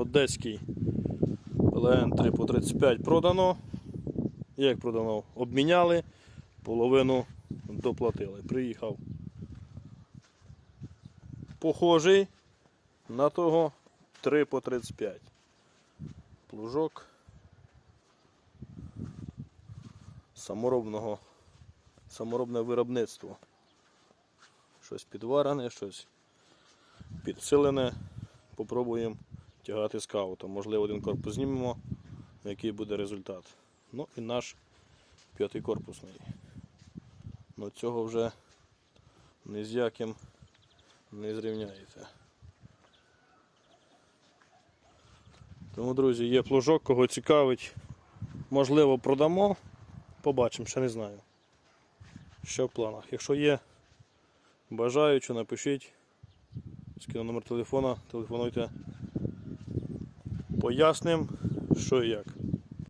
Одеський ЛН 3 по 35 продано. Як продано? Обміняли, половину доплатили. Приїхав. Похожий на того 3 по 35. Плужок саморобного, саморобне виробництво. Щось підварене, щось підсилене. Попробуємо тягати скаутом. Можливо, один корпус знімемо, який буде результат. Ну і наш п'ятий корпусний. Ну цього вже ні з яким не зрівняєте. Тому, друзі, є плужок, кого цікавить, можливо, продамо. Побачимо, ще не знаю. Що в планах. Якщо є бажаючи, напишіть. Скину номер телефона, телефонуйте. Поясним, що і як.